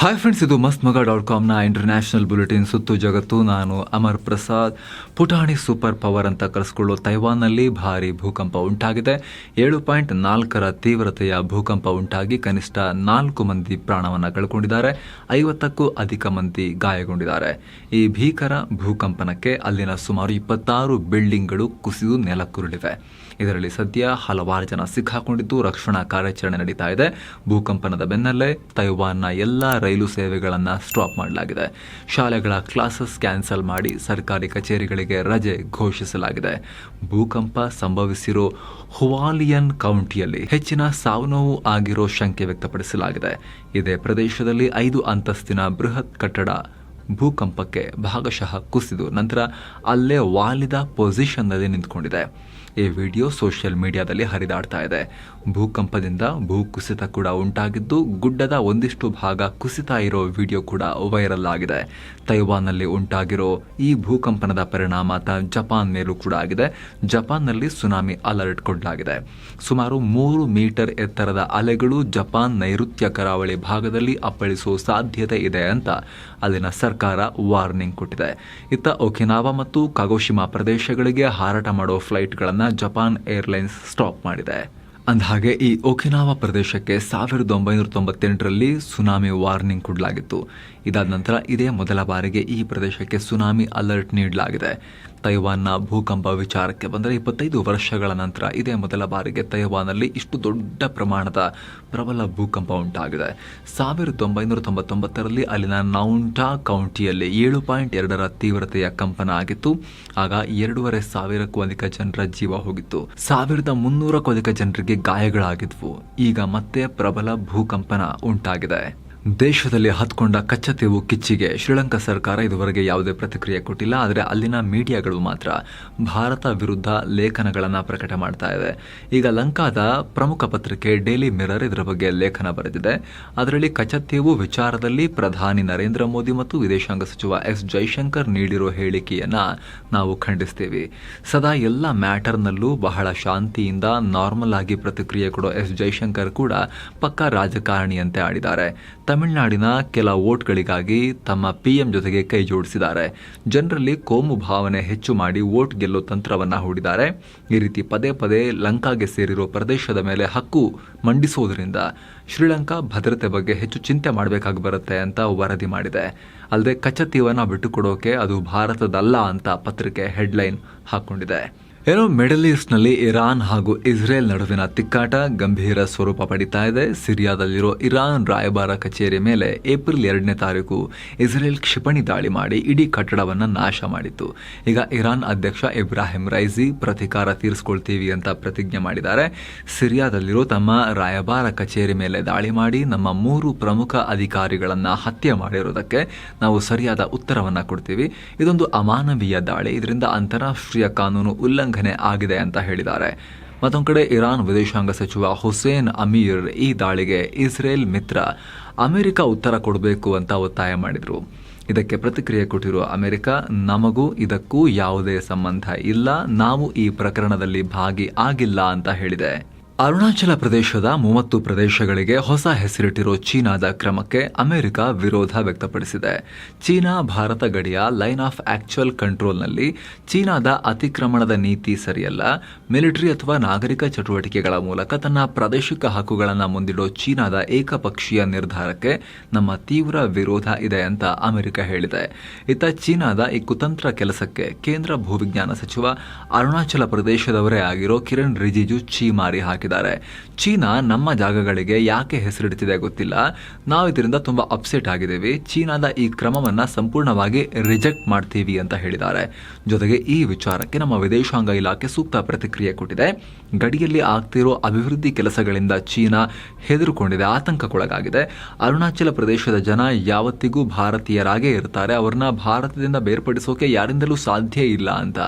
Hi friends ಇದು ಮಸ್ತ್ ಮಗ ಡಾಟ್ ಕಾಮ್ನ ಇಂಟರ್ನ್ಯಾಷನಲ್ ಬುಲೆಟಿನ್ ಸುತ್ತು ಜಗತ್ತು. ನಾನು ಅಮರ್ ಪ್ರಸಾದ್. ಪುಟಾಣಿ ಸೂಪರ್ ಪವರ್ ಅಂತ ಕರೆಸ್ಕೊಳ್ಳೋ ತೈವಾನ್ನಲ್ಲಿ ಭಾರಿ ಭೂಕಂಪ ಉಂಟಾಗಿದೆ. ಏಳು ಪಾಯಿಂಟ್ ನಾಲ್ಕರ ತೀವ್ರತೆಯ ಭೂಕಂಪ ಉಂಟಾಗಿ ಕನಿಷ್ಠ ನಾಲ್ಕು ಮಂದಿ ಪ್ರಾಣವನ್ನು ಕಳ್ಕೊಂಡಿದ್ದಾರೆ. ಐವತ್ತಕ್ಕೂ ಅಧಿಕ ಮಂದಿ ಗಾಯಗೊಂಡಿದ್ದಾರೆ. ಈ ಭೀಕರ ಭೂಕಂಪನಕ್ಕೆ ಅಲ್ಲಿನ ಸುಮಾರು ಇಪ್ಪತ್ತಾರು ಬಿಲ್ಡಿಂಗ್ಗಳು ಕುಸಿದು ನೆಲಕ್ಕುರುಳಿವೆ. ಇದರಲ್ಲಿ ಸದ್ಯ ಹಲವಾರು ಜನ ಸಿಕ್ಕಾಕೊಂಡಿದ್ದು ರಕ್ಷಣಾ ಕಾರ್ಯಾಚರಣೆ ನಡೀತಾ ಇದೆ. ಭೂಕಂಪನದ ಬೆನ್ನಲ್ಲೇ ತೈವಾನ್ನ ಎಲ್ಲ ರೈಲು ಸೇವೆಗಳನ್ನು ಸ್ಟಾಪ್ ಮಾಡಲಾಗಿದೆ. ಶಾಲೆಗಳ ಕ್ಲಾಸಸ್ ಕ್ಯಾನ್ಸಲ್ ಮಾಡಿ ಸರ್ಕಾರಿ ಕಚೇರಿಗಳಿಗೆ ರಜೆ ಘೋಷಿಸಲಾಗಿದೆ. ಭೂಕಂಪ ಸಂಭವಿಸಿರೋ ಹುವಾಲಿಯನ್ ಕೌಂಟಿಯಲ್ಲಿ ಹೆಚ್ಚಿನ ಸಾವು ನೋವು ಆಗಿರೋ ಶಂಕೆ ವ್ಯಕ್ತಪಡಿಸಲಾಗಿದೆ. ಇದೇ ಪ್ರದೇಶದಲ್ಲಿ ಐದು ಅಂತಸ್ತಿನ ಬೃಹತ್ ಕಟ್ಟಡ ಭೂಕಂಪಕ್ಕೆ ಭಾಗಶಃ ಕುಸಿದು ನಂತರ ಅಲ್ಲೇ ವಾಲಿದ ಪೊಸಿಷನ್ನಲ್ಲಿ ನಿಂತ್ಕೊಂಡಿದೆ. ಈ ವಿಡಿಯೋ ಸೋಷಿಯಲ್ ಮೀಡಿಯಾದಲ್ಲಿ ಹರಿದಾಡ್ತಾ ಇದೆ. ಭೂಕಂಪದಿಂದ ಭೂಕುಸಿತ ಕೂಡ ಉಂಟಾಗಿದ್ದು, ಗುಡ್ಡದ ಒಂದಿಷ್ಟು ಭಾಗ ಕುಸಿತ ಇರೋ ವಿಡಿಯೋ ಕೂಡ ವೈರಲ್ ಆಗಿದೆ. ತೈವಾನ್ನಲ್ಲಿ ಉಂಟಾಗಿರೋ ಈ ಭೂಕಂಪನದ ಪರಿಣಾಮ ಜಪಾನ್ ಮೇಲೂ ಕೂಡ ಆಗಿದೆ. ಜಪಾನ್ನಲ್ಲಿ ಸುನಾಮಿ ಅಲರ್ಟ್ ಕೊಡಲಾಗಿದೆ. ಸುಮಾರು ಮೂರು ಮೀಟರ್ ಎತ್ತರದ ಅಲೆಗಳು ಜಪಾನ್ ನೈಋತ್ಯ ಕರಾವಳಿ ಭಾಗದಲ್ಲಿ ಅಪ್ಪಳಿಸುವ ಸಾಧ್ಯತೆ ಇದೆ ಅಂತ ಅಲ್ಲಿನ ಸರ್ಕಾರ ವಾರ್ನಿಂಗ್ ಕೊಟ್ಟಿದೆ. ಇತ್ತ ಒಕಿನಾವಾ ಮತ್ತು ಕಗೋಶಿಮಾ ಪ್ರದೇಶಗಳಿಗೆ ಹಾರಾಟ ಮಾಡೋ ಫ್ಲೈಟ್ಗಳನ್ನು ಜಪಾನ್ ಏರ್ಲೈನ್ಸ್ ಸ್ಟಾಪ್ ಮಾಡಿದೆ. ಅಂದಹಾಗೆ, ಈ ಒಕಿನಾವಾ ಪ್ರದೇಶಕ್ಕೆ ಸಾವಿರದ ಒಂಬೈನೂರ ತೊಂಬತ್ತೆಂಟರಲ್ಲಿ ಸುನಾಮಿ ವಾರ್ನಿಂಗ್ ಕೊಡಲಾಗಿತ್ತು. ಇದಾದ ನಂತರ ಇದೇ ಮೊದಲ ಬಾರಿಗೆ ಈ ಪ್ರದೇಶಕ್ಕೆ ಸುನಾಮಿ ಅಲರ್ಟ್ ನೀಡಲಾಗಿದೆ. ತೈವಾನ್ನ ಭೂಕಂಪ ವಿಚಾರಕ್ಕೆ ಬಂದರೆ ಇಪ್ಪತ್ತೈದು ವರ್ಷಗಳ ನಂತರ ಇದೇ ಮೊದಲ ಬಾರಿಗೆ ತೈವಾನಲ್ಲಿ ಇಷ್ಟು ದೊಡ್ಡ ಪ್ರಮಾಣದ ಪ್ರಬಲ ಭೂಕಂಪ ಉಂಟಾಗಿದೆ. ಸಾವಿರದ ಒಂಬೈನೂರ ತೊಂಬತ್ತೊಂಬತ್ತರಲ್ಲಿ ಅಲ್ಲಿನ ನೌಂಟಾ ಕೌಂಟಿಯಲ್ಲಿ ಏಳು ಪಾಯಿಂಟ್ ಎರಡರ ತೀವ್ರತೆಯ ಕಂಪನ ಆಗಿತ್ತು. ಆಗ ಎರಡೂವರೆ ಸಾವಿರಕ್ಕೂ ಅಧಿಕ ಜನರ ಜೀವ ಹೋಗಿತ್ತು. ಸಾವಿರದ ಮುನ್ನೂರಕ್ಕೂ ಅಧಿಕ ಜನರಿಗೆ ಗಾಯಗಳಾಗಿದ್ವು. ಈಗ ಮತ್ತೆ ಪ್ರಬಲ ಭೂಕಂಪನ ಉಂಟಾಗಿದೆ. ದೇಶದಲ್ಲಿ ಹತ್ಕೊಂಡ ಕಚ್ಚತೆವು ಕಿಚ್ಚಿಗೆ ಶ್ರೀಲಂಕಾ ಸರ್ಕಾರ ಇದುವರೆಗೆ ಯಾವುದೇ ಪ್ರತಿಕ್ರಿಯೆ ಕೊಟ್ಟಿಲ್ಲ, ಆದರೆ ಅಲ್ಲಿನ ಮೀಡಿಯಾಗಳು ಮಾತ್ರ ಭಾರತ ವಿರುದ್ಧ ಲೇಖನಗಳನ್ನು ಪ್ರಕಟ ಮಾಡ್ತಾ ಇದೆ. ಈಗ ಲಂಕಾದ ಪ್ರಮುಖ ಪತ್ರಿಕೆ ಡೈಲಿ ಮಿರರ್ ಇದರ ಬಗ್ಗೆ ಲೇಖನ ಬರೆದಿದೆ. ಅದರಲ್ಲಿ ಕಚ್ಚತೆವು ವಿಚಾರದಲ್ಲಿ ಪ್ರಧಾನಿ ನರೇಂದ್ರ ಮೋದಿ ಮತ್ತು ವಿದೇಶಾಂಗ ಸಚಿವ ಎಸ್ ಜೈಶಂಕರ್ ನೀಡಿರೋ ಹೇಳಿಕೆಯನ್ನು ನಾವು ಖಂಡಿಸ್ತೀವಿ. ಸದಾ ಎಲ್ಲ ಮ್ಯಾಟರ್ನಲ್ಲೂ ಬಹಳ ಶಾಂತಿಯಿಂದ ನಾರ್ಮಲ್ ಆಗಿ ಪ್ರತಿಕ್ರಿಯೆ ಕೊಡೋ ಎಸ್ ಜೈಶಂಕರ್ ಕೂಡ ಪಕ್ಕಾ ರಾಜಕಾರಣಿಯಂತೆ ಆಡಿದ್ದಾರೆ. ತಮಿಳುನಾಡಿನ ಕೆಲ ವೋಟ್ಗಳಿಗಾಗಿ ತಮ್ಮ ಪಿಎಂ ಜೊತೆಗೆ ಕೈ ಜೋಡಿಸಿದ್ದಾರೆ. ಜನರಲ್ಲಿ ಕೋಮು ಭಾವನೆ ಹೆಚ್ಚು ಮಾಡಿ ವೋಟ್ ಗೆಲ್ಲೋ ತಂತ್ರವನ್ನು ಹೂಡಿದ್ದಾರೆ. ಈ ರೀತಿ ಪದೇ ಪದೇ ಲಂಕಾಗೆ ಸೇರಿರೋ ಪ್ರದೇಶದ ಮೇಲೆ ಹಕ್ಕು ಮಂಡಿಸುವುದರಿಂದ ಶ್ರೀಲಂಕಾ ಭದ್ರತೆ ಬಗ್ಗೆ ಹೆಚ್ಚು ಚಿಂತೆ ಮಾಡಬೇಕಾಗಿ ಬರುತ್ತೆ ಅಂತ ವರದಿ ಮಾಡಿದೆ. ಅಲ್ಲದೆ ಕಚ್ಚತ್ತೀವನ್ನ ಬಿಟ್ಟುಕೊಡೋಕೆ ಅದು ಭಾರತದಲ್ಲ ಅಂತ ಪತ್ರಿಕೆ ಹೆಡ್ಲೈನ್ ಹಾಕೊಂಡಿದೆ. ಏನೋ ಮಿಡಲ್ ಈಸ್ಟ್ನಲ್ಲಿ ಇರಾನ್ ಹಾಗೂ ಇಸ್ರೇಲ್ ನಡುವಿನ ತಿಕ್ಕಾಟ ಗಂಭೀರ ಸ್ವರೂಪ ಪಡಿತಾ ಇದೆ. ಸಿರಿಯಾದಲ್ಲಿರೋ ಇರಾನ್ ರಾಯಭಾರ ಕಚೇರಿ ಮೇಲೆ ಏಪ್ರಿಲ್ ಎರಡನೇ ತಾರೀಕು ಇಸ್ರೇಲ್ ಕ್ಷಿಪಣಿ ದಾಳಿ ಮಾಡಿ ಇಡೀ ಕಟ್ಟಡವನ್ನು ನಾಶ ಮಾಡಿತ್ತು. ಈಗ ಇರಾನ್ ಅಧ್ಯಕ್ಷ ಇಬ್ರಾಹಿಂ ರೈಸಿ ಪ್ರತಿಕಾರ ತೀರಿಸ್ಕೊಳ್ತೀವಿ ಅಂತ ಪ್ರತಿಜ್ಞೆ ಮಾಡಿದ್ದಾರೆ. ಸಿರಿಯಾದಲ್ಲಿರೋ ತಮ್ಮ ರಾಯಭಾರ ಕಚೇರಿ ಮೇಲೆ ದಾಳಿ ಮಾಡಿ ನಮ್ಮ ಮೂರು ಪ್ರಮುಖ ಅಧಿಕಾರಿಗಳನ್ನು ಹತ್ಯೆ ಮಾಡಿರೋದಕ್ಕೆ ನಾವು ಸರಿಯಾದ ಉತ್ತರವನ್ನು ಕೊಡ್ತೀವಿ. ಇದೊಂದು ಅಮಾನವೀಯ ದಾಳಿ. ಇದರಿಂದ ಅಂತಾರಾಷ್ಟ್ರೀಯ ಕಾನೂನು ಉಲ್ಲಂಘನೆ ಆಗಿದೆ ಅಂತ ಹೇಳಿದ್ದಾರೆ. ಮತ್ತೊಂದು ಕಡೆ ಇರಾನ್ ವಿದೇಶಾಂಗ ಸಚಿವ ಹುಸೇನ್ ಅಮೀರ್ ಈ ದಾಳಿಗೆ ಇಸ್ರೇಲ್ ಮಿತ್ರ. ಅಮೆರಿಕ ಉತ್ತರ ಕೊಡಬೇಕು ಅಂತ ಒತ್ತಾಯ ಮಾಡಿದರು. ಇದಕ್ಕೆ ಪ್ರತಿಕ್ರಿಯೆ ಕೊಟ್ಟಿರುವ ಅಮೆರಿಕ, ನಮಗೂ ಇದಕ್ಕೂ ಯಾವುದೇ ಸಂಬಂಧ ಇಲ್ಲ, ನಾವು ಈ ಪ್ರಕರಣದಲ್ಲಿ ಭಾಗಿ ಆಗಿಲ್ಲ ಅಂತ ಹೇಳಿದೆ. ಅರುಣಾಚಲ ಪ್ರದೇಶದ ಮೂವತ್ತು ಪ್ರದೇಶಗಳಿಗೆ ಹೊಸ ಹೆಸರಿಟ್ಟಿರೋ ಚೀನಾದ ಕ್ರಮಕ್ಕೆ ಅಮೆರಿಕ ವಿರೋಧ ವ್ಯಕ್ತಪಡಿಸಿದೆ. ಚೀನಾ, ಭಾರತ ಗಡಿಯ ಲೈನ್ ಆಫ್ ಆಕ್ಚುಯಲ್ ಕಂಟ್ರೋಲ್ನಲ್ಲಿ ಚೀನಾದ ಅತಿಕ್ರಮಣದ ನೀತಿ ಸರಿಯಲ್ಲ. ಮಿಲಿಟರಿ ಅಥವಾ ನಾಗರಿಕ ಚಟುವಟಿಕೆಗಳ ಮೂಲಕ ತನ್ನ ಪ್ರಾದೇಶಿಕ ಹಕ್ಕುಗಳನ್ನು ಮುಂದಿಡೋ ಚೀನಾದ ಏಕಪಕ್ಷೀಯ ನಿರ್ಧಾರಕ್ಕೆ ನಮ್ಮ ತೀವ್ರ ವಿರೋಧ ಇದೆ ಅಂತ ಅಮೆರಿಕ ಹೇಳಿದೆ. ಇತ್ತ ಚೀನಾದ ಈ ಕುತಂತ್ರ ಕೆಲಸಕ್ಕೆ ಕೇಂದ್ರ ಭೂವಿಜ್ಞಾನ ಸಚಿವ ಅರುಣಾಚಲ ಪ್ರದೇಶದವರೇ ಆಗಿರೋ ಕಿರಣ್ ರಿಜಿಜು ಛೀಮಾರಿ ಹಾಕಿದ್ದಾರೆ. ಚೀನಾ ನಮ್ಮ ಜಾಗಗಳಿಗೆ ಯಾಕೆ ಹೆಸರಿಡ್ತಿದೆ ಗೊತ್ತಿಲ್ಲ. ನಾವು ಇದರಿಂದ ತುಂಬಾ ಅಪ್ಸೆಟ್ ಆಗಿದ್ದೀವಿ. ಚೀನಾದ ಈ ಕ್ರಮವನ್ನ ಸಂಪೂರ್ಣವಾಗಿ ರಿಜೆಕ್ಟ್ ಮಾಡ್ತೀವಿ ಅಂತ ಹೇಳಿದ್ದಾರೆ. ಜೊತೆಗೆ ಈ ವಿಚಾರಕ್ಕೆ ನಮ್ಮ ವಿದೇಶಾಂಗ ಇಲಾಖೆ ಸೂಕ್ತ ಪ್ರತಿಕ್ರಿಯೆ ಕೊಟ್ಟಿದೆ. ಗಡಿಯಲ್ಲಿ ಆಗ್ತಿರೋ ಅಭಿವೃದ್ಧಿ ಕೆಲಸಗಳಿಂದ ಚೀನಾ ಹೆದರುಕೊಂಡಿದೆ, ಆತಂಕಕ್ಕೊಳಗಾಗಿದೆ. ಅರುಣಾಚಲ ಪ್ರದೇಶದ ಜನ ಯಾವತ್ತಿಗೂ ಭಾರತೀಯರಾಗೇ ಇರ್ತಾರೆ. ಅವ್ರನ್ನ ಭಾರತದಿಂದ ಬೇರ್ಪಡಿಸೋಕೆ ಯಾರಿಂದಲೂ ಸಾಧ್ಯ ಇಲ್ಲ ಅಂತ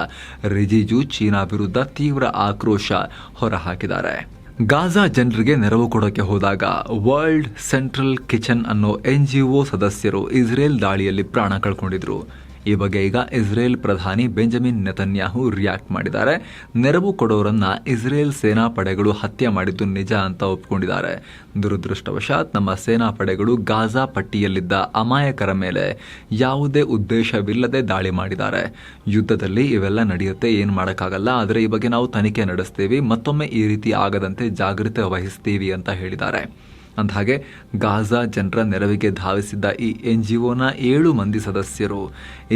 ರಿಜಿಜು ಚೀನಾ ವಿರುದ್ಧ ತೀವ್ರ ಆಕ್ರೋಶ ಹೊರಹಾಕಿದ್ದಾರೆ. ಗಾಜಾ ಜನರಿಗೆ ನೆರವು ಕೊಡೋಕೆ ಹೋದಾಗ ವರ್ಲ್ಡ್ ಸೆಂಟ್ರಲ್ ಕಿಚನ್ ಅನ್ನೋ ಎನ್ ಜಿ ಒ ಸದಸ್ಯರು ಇಸ್ರೇಲ್ ದಾಳಿಯಲ್ಲಿ ಪ್ರಾಣ ಕಳ್ಕೊಂಡಿದ್ರು. ಈ ಬಗ್ಗೆ ಈಗ ಇಸ್ರೇಲ್ ಪ್ರಧಾನಿ ಬೆಂಜಮಿನ್ ನೆತನ್ಯಾಹು ರಿಯಾಕ್ಟ್ ಮಾಡಿದ್ದಾರೆ. ನೆರವು ಕೊಡೋರನ್ನ ಇಸ್ರೇಲ್ ಸೇನಾ ಪಡೆಗಳು ಹತ್ಯೆ ಮಾಡಿದ್ದು ನಿಜ ಅಂತ ಒಪ್ಕೊಂಡಿದ್ದಾರೆ. ದುರದೃಷ್ಟವಶಾತ್ ನಮ್ಮ ಸೇನಾ ಪಡೆಗಳು ಗಾಜಾ ಪಟ್ಟಿಯಲ್ಲಿದ್ದ ಅಮಾಯಕರ ಮೇಲೆ ಯಾವುದೇ ಉದ್ದೇಶವಿಲ್ಲದೆ ದಾಳಿ ಮಾಡಿದ್ದಾರೆ. ಯುದ್ಧದಲ್ಲಿ ಇವೆಲ್ಲ ನಡೆಯುತ್ತೆ, ಏನು ಮಾಡೋಕ್ಕಾಗಲ್ಲ, ಆದರೆ ಈ ಬಗ್ಗೆ ನಾವು ತನಿಖೆ ನಡೆಸ್ತೀವಿ, ಮತ್ತೊಮ್ಮೆ ಈ ರೀತಿ ಆಗದಂತೆ ಜಾಗೃತೆ ವಹಿಸ್ತೀವಿ ಅಂತ ಹೇಳಿದ್ದಾರೆ. ಅಂದಹಾಗೆ ಗಾಜಾ ಜನರ ನೆರವಿಗೆ ಧಾವಿಸಿದ್ದ ಈ ಎನ್ ಜಿ ಒನ ಏಳು ಮಂದಿ ಸದಸ್ಯರು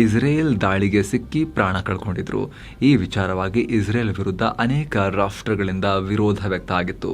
ಇಸ್ರೇಲ್ ದಾಳಿಗೆ ಸಿಕ್ಕಿ ಪ್ರಾಣ ಕಳ್ಕೊಂಡಿದ್ರು. ಈ ವಿಚಾರವಾಗಿ ಇಸ್ರೇಲ್ ವಿರುದ್ಧ ಅನೇಕ ರಾಷ್ಟ್ರಗಳಿಂದ ವಿರೋಧ ವ್ಯಕ್ತ ಆಗಿತ್ತು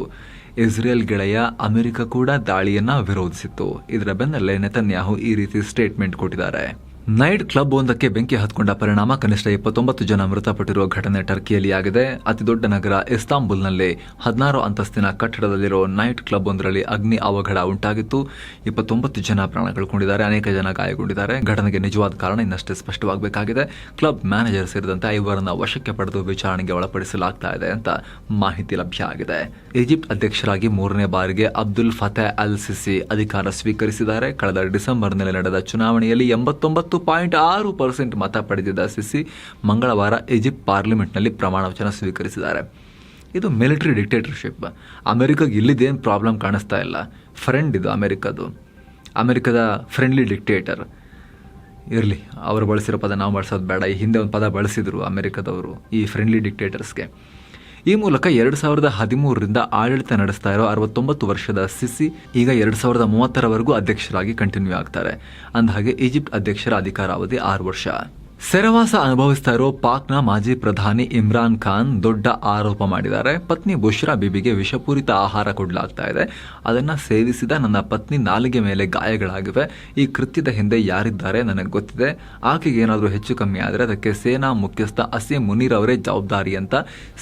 ಇಸ್ರೇಲ್ ಗೆಳೆಯ ಅಮೆರಿಕ ಕೂಡ ದಾಳಿಯನ್ನ ವಿರೋಧಿಸಿತ್ತು. ಇದರ ಬೆನ್ನಲ್ಲೇ ನೆತನ್ಯಾಹು ಈ ರೀತಿ ಸ್ಟೇಟ್ಮೆಂಟ್ ಕೊಟ್ಟಿದ್ದಾರೆ. ನೈಟ್ ಕ್ಲಬ್ ಒಂದಕ್ಕೆ ಬೆಂಕಿ ಹತ್ಕೊಂಡ ಪರಿಣಾಮ ಕನಿಷ್ಠ ಇಪ್ಪತ್ತೊಂಬತ್ತು ಜನ ಮೃತಪಟ್ಟಿರುವ ಘಟನೆ ಟರ್ಕಿಯಲ್ಲಿ ಆಗಿದೆ. ಅತಿದೊಡ್ಡ ನಗರ ಇಸ್ತಾಂಬುಲ್ನಲ್ಲಿ ಹದಿನಾರು ಅಂತಸ್ತಿನ ಕಟ್ಟಡದಲ್ಲಿರೋ ನೈಟ್ ಕ್ಲಬ್ ಒಂದರಲ್ಲಿ ಅಗ್ನಿ ಅವಘಡ ಉಂಟಾಗಿತ್ತು. ಇಪ್ಪತ್ತೊಂಬತ್ತು ಜನ ಪ್ರಾಣ ಕಳ್ಕೊಂಡಿದ್ದಾರೆ ಅನೇಕ ಜನ ಗಾಯಗೊಂಡಿದ್ದಾರೆ. ಘಟನೆಗೆ ನಿಜವಾದ ಕಾರಣ ಇನ್ನಷ್ಟೇ ಸ್ಪಷ್ಟವಾಗಬೇಕಾಗಿದೆ. ಕ್ಲಬ್ ಮ್ಯಾನೇಜರ್ ಸೇರಿದಂತೆ ಐವರನ್ನ ವಶಕ್ಕೆ ಪಡೆದು ವಿಚಾರಣೆಗೆ ಒಳಪಡಿಸಲಾಗ್ತಾ ಇದೆ ಅಂತ ಮಾಹಿತಿ ಲಭ್ಯ ಆಗಿದೆ. ಈಜಿಪ್ಟ್ ಅಧ್ಯಕ್ಷರಾಗಿ ಮೂರನೇ ಬಾರಿಗೆ ಅಬ್ದುಲ್ ಫತೆ ಅಲ್ ಸಿಸಿ ಅಧಿಕಾರ ಸ್ವೀಕರಿಸಿದ್ದಾರೆ. ಕಳೆದ ಡಿಸೆಂಬರ್ನಲ್ಲಿ ನಡೆದ ಚುನಾವಣೆಯಲ್ಲಿ ಎಂಬತ್ತೊಂಬತ್ತು ಪಾಯಿಂಟ್ ಆರು ಪರ್ಸೆಂಟ್ ಮತ ಪಡೆದಿದ್ದ ಸಿಸಿ ಮಂಗಳವಾರ ಈಜಿಪ್ಟ್ ಪಾರ್ಲಿಮೆಂಟ್ನಲ್ಲಿ ಪ್ರಮಾಣ ವಚನ ಸ್ವೀಕರಿಸಿದ್ದಾರೆ. ಇದು ಮಿಲಿಟರಿ ಡಿಕ್ಟೇಟರ್ಶಿಪ್. ಅಮೆರಿಕಾಗೆ ಇಲ್ಲಿದ್ದೇನು ಪ್ರಾಬ್ಲಮ್ ಕಾಣಿಸ್ತಾ ಇಲ್ಲ. ಫ್ರೆಂಡ್ ಇದು ಅಮೆರಿಕದು. ಅಮೆರಿಕದ ಫ್ರೆಂಡ್ಲಿ ಡಿಕ್ಟೇಟರ್. ಇರಲಿ, ಅವರು ಬಳಸಿರೋ ಪದ ನಾವು ಬಳಸೋದು ಬೇಡ. ಈ ಹಿಂದೆ ಒಂದು ಪದ ಬಳಸಿದ್ರು ಅಮೆರಿಕದವರು ಈ ಫ್ರೆಂಡ್ಲಿ ಡಿಕ್ಟೇಟರ್ಸ್ಗೆ. ಈ ಮೂಲಕ ಎರಡ್ ಸಾವಿರದ ಹದಿಮೂರರಿಂದ ಆಡಳಿತ ನಡೆಸ್ತಾ ಇರೋ ಅರವತ್ತೊಂಬತ್ತು ವರ್ಷದ ಸಿಸಿ ಈಗ ಎರಡ್ ಸಾವಿರದ ಮೂವತ್ತರವರೆಗೂ ಅಧ್ಯಕ್ಷರಾಗಿ ಕಂಟಿನ್ಯೂ ಆಗ್ತಾರೆ. ಅಂದಹಾಗೆ ಈಜಿಪ್ಟ್ ಅಧ್ಯಕ್ಷರ ಅಧಿಕಾರಾವಧಿ ಆರು ವರ್ಷ. ಸೆರೆವಾಸ ಅನುಭವಿಸ್ತಾ ಇರೋ ಪಾಕ್ನ ಮಾಜಿ ಪ್ರಧಾನಿ ಇಮ್ರಾನ್ ಖಾನ್ ದೊಡ್ಡ ಆರೋಪ ಮಾಡಿದ್ದಾರೆ. ಪತ್ನಿ ಬುಷ್ರಾ ಬಿಬಿಗೆ ವಿಷಪೂರಿತ ಆಹಾರ ಕೊಡಲಾಗ್ತಾ ಇದೆ. ಅದನ್ನು ಸೇವಿಸಿದ ನನ್ನ ಪತ್ನಿ ನಾಲಿಗೆ ಮೇಲೆ ಗಾಯಗಳಾಗಿವೆ. ಈ ಕೃತ್ಯದ ಹಿಂದೆ ಯಾರಿದ್ದಾರೆ ನನಗೆ ಗೊತ್ತಿದೆ. ಆಕೆಗೆ ಏನಾದರೂ ಹೆಚ್ಚು ಕಮ್ಮಿ ಆದರೆ ಅದಕ್ಕೆ ಸೇನಾ ಮುಖ್ಯಸ್ಥ ಅಸೀಂ ಮುನೀರ್ ಅವರೇ ಜವಾಬ್ದಾರಿ ಅಂತ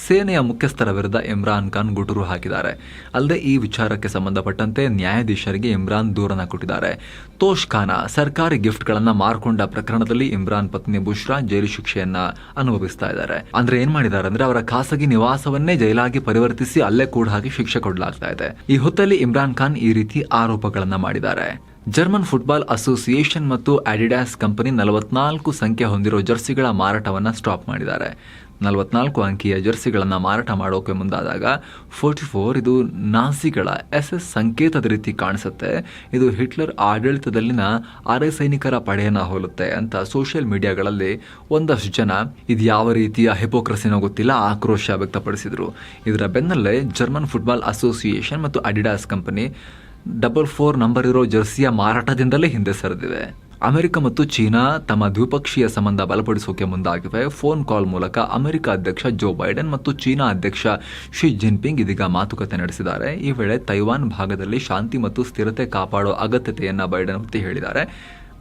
ಸೇನೆಯ ಮುಖ್ಯಸ್ಥರ ವಿರುದ್ಧ ಇಮ್ರಾನ್ ಖಾನ್ ಗುಟುರು ಹಾಕಿದ್ದಾರೆ. ಅಲ್ಲದೆ ಈ ವಿಚಾರಕ್ಕೆ ಸಂಬಂಧಪಟ್ಟಂತೆ ನ್ಯಾಯಾಧೀಶರಿಗೆ ಇಮ್ರಾನ್ ದೂರನ ಕೊಟ್ಟಿದ್ದಾರೆ. ತೋಷ್ ಖಾನ ಸರ್ಕಾರಿ ಗಿಫ್ಟ್ಗಳನ್ನು ಮಾರ್ಕೊಂಡ ಪ್ರಕರಣದಲ್ಲಿ ಇಮ್ರಾನ್ ಪತ್ನಿ ಬುಷ್ರಾ ಜೈಲು ಶಿಕ್ಷೆಯನ್ನ ಅನುಭವಿಸ್ತಾ ಇದ್ದಾರೆ. ಅಂದ್ರೆ ಏನ್ ಮಾಡಿದ್ದಾರೆ ಅಂದ್ರೆ ಅವರ ಖಾಸಗಿ ನಿವಾಸವನ್ನೇ ಜೈಲಾಗಿ ಪರಿವರ್ತಿಸಿ ಅಲ್ಲೇ ಕೂಡ ಹಾಕಿ ಶಿಕ್ಷೆ ಕೊಡಲಾಗ್ತಾ ಇದೆ. ಈ ಹೊತ್ತಲ್ಲಿ ಇಮ್ರಾನ್ ಖಾನ್ ಈ ರೀತಿ ಆರೋಪಗಳನ್ನ ಮಾಡಿದ್ದಾರೆ. ಜರ್ಮನ್ ಫುಟ್ಬಾಲ್ ಅಸೋಸಿಯೇಷನ್ ಮತ್ತು ಅಡಿಡಾಸ್ ಕಂಪನಿ ನಲವತ್ನಾಲ್ಕು ಸಂಖ್ಯೆ ಹೊಂದಿರೋ ಜರ್ಸಿಗಳ ಮಾರಾಟವನ್ನ ಸ್ಟಾಪ್ ಮಾಡಿದ್ದಾರೆ. ನಲವತ್ನಾಲ್ಕು ಅಂಕಿಯ ಜರ್ಸಿಗಳನ್ನು ಮಾರಾಟ ಮಾಡೋಕೆ ಮುಂದಾದಾಗ ಫೋರ್ಟಿ ಫೋರ್ ಇದು ನಾಸಿಗಳ ಎಸ್ ಎಸ್ ಸಂಕೇತದ ರೀತಿ ಕಾಣಿಸುತ್ತೆ. ಇದು ಹಿಟ್ಲರ್ ಆಡಳಿತದಲ್ಲಿನ ಅರೆ ಸೈನಿಕರ ಪಡೆಯನ್ನು ಹೋಲುತ್ತೆ ಅಂತ ಸೋಷಿಯಲ್ ಮೀಡಿಯಾಗಳಲ್ಲಿ ಒಂದಷ್ಟು ಜನ ಇದು ಯಾವ ರೀತಿಯ ಹಿಪೋಕ್ರಸಿನೋ ಗೊತ್ತಿಲ್ಲ ಆಕ್ರೋಶ ವ್ಯಕ್ತಪಡಿಸಿದರು. ಇದರ ಬೆನ್ನಲ್ಲೇ ಜರ್ಮನ್ ಫುಟ್ಬಾಲ್ ಅಸೋಸಿಯೇಷನ್ ಮತ್ತು Adidas company double four number ಇರೋ ಜರ್ಸಿಯ ಮಾರಾಟದಿಂದಲೇ ಹಿಂದೆ ಸರಿದಿವೆ ಅಮೆರಿಕ ಮತ್ತು ಚೀನಾ ತಮ್ಮ ದ್ವಿಪಕ್ಷೀಯ ಸಂಬಂಧ ಬಲಪಡಿಸೋಕೆ ಮುಂದಾಗಿವೆ. ಫೋನ್ ಕಾಲ್ ಮೂಲಕ ಅಮೆರಿಕ ಅಧ್ಯಕ್ಷ ಜೋ ಬೈಡನ್ ಮತ್ತು ಚೀನಾ ಅಧ್ಯಕ್ಷ ಶಿ ಜಿನ್ಪಿಂಗ್ ಇದೀಗ ಮಾತುಕತೆ ನಡೆಸಿದ್ದಾರೆ. ಈ ವೇಳೆ ತೈವಾನ್ ಭಾಗದಲ್ಲಿ ಶಾಂತಿ ಮತ್ತು ಸ್ಥಿರತೆ ಕಾಪಾಡೋ ಅಗತ್ಯತೆಯನ್ನು ಬೈಡನ್ ಒತ್ತಿ ಹೇಳಿದ್ದಾರೆ.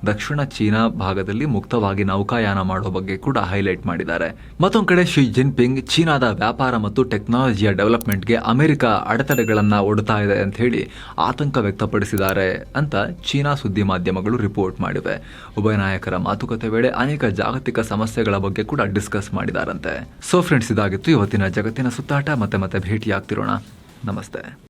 ದಕ್ಷಿಣ ಚೀನಾ ಭಾಗದಲ್ಲಿ ಮುಕ್ತವಾಗಿ ನೌಕಾಯಾನ ಮಾಡುವ ಬಗ್ಗೆ ಕೂಡ ಹೈಲೈಟ್ ಮಾಡಿದ್ದಾರೆ. ಮತ್ತೊಂದು ಕಡೆ ಶಿ ಜಿನ್ಪಿಂಗ್ ಚೀನಾದ ವ್ಯಾಪಾರ ಮತ್ತು ಟೆಕ್ನಾಲಜಿಯ ಡೆವಲಪ್ಮೆಂಟ್ಗೆ ಅಮೆರಿಕ ಅಡೆತಡೆಗಳನ್ನು ಒಡ್ತಾ ಇದೆ ಅಂತ ಹೇಳಿ ಆತಂಕ ವ್ಯಕ್ತಪಡಿಸಿದ್ದಾರೆ ಅಂತ ಚೀನಾ ಸುದ್ದಿ ಮಾಧ್ಯಮಗಳು ರಿಪೋರ್ಟ್ ಮಾಡಿವೆ. ಉಭಯ ನಾಯಕರ ಮಾತುಕತೆ ವೇಳೆ ಅನೇಕ ಜಾಗತಿಕ ಸಮಸ್ಯೆಗಳ ಬಗ್ಗೆ ಕೂಡ ಡಿಸ್ಕಸ್ ಮಾಡಿದಾರಂತೆ. ಸೊ ಫ್ರೆಂಡ್ಸ್ ಇದಾಗಿತ್ತು ಇವತ್ತಿನ ಜಗತ್ತಿನ ಸುತ್ತಾಟ. ಮತ್ತೆ ಮತ್ತೆ ಭೇಟಿಯಾಗ್ತಿರೋಣ. ನಮಸ್ತೆ.